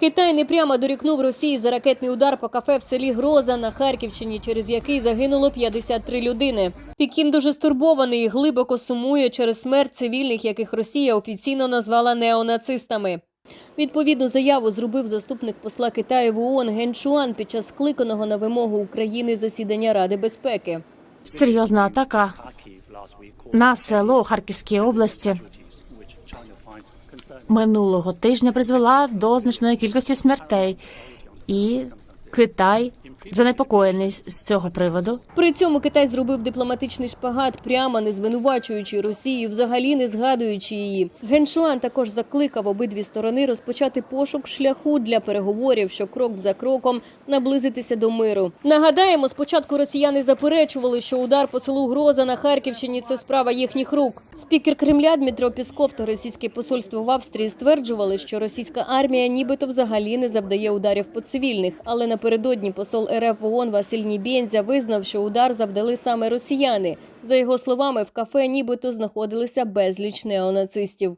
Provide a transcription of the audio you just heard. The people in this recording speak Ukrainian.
Китай непрямо дорікнув Росії за ракетний удар по кафе в селі Гроза на Харківщині, через який загинуло 53 людини. Пекін дуже стурбований і глибоко сумує через смерть цивільних, яких Росія офіційно назвала неонацистами. Відповідну заяву зробив заступник посла Китаю в ООН Ген Чуан під час скликаного на вимогу України засідання Ради безпеки. Серйозна атака на село Харківській області минулого тижня призвела до значної кількості смертей, і Китай занепокоєний з цього приводу. При цьому Китай зробив дипломатичний шпагат, прямо не звинувачуючи Росію, взагалі не згадуючи її. Геншуан також закликав обидві сторони розпочати пошук шляху для переговорів, що крок за кроком наблизитися до миру. Нагадаємо, спочатку росіяни заперечували, що удар по селу Гроза на Харківщині це справа їхніх рук. Спікер Кремля Дмитро Пісков та російське посольство в Австрії стверджували, що російська армія нібито взагалі не завдає ударів по цивільних. Але напередодні посол РФ в ООН Василь Нібєнзя визнав, що удар завдали саме росіяни. За його словами, в кафе нібито знаходилися безліч неонацистів.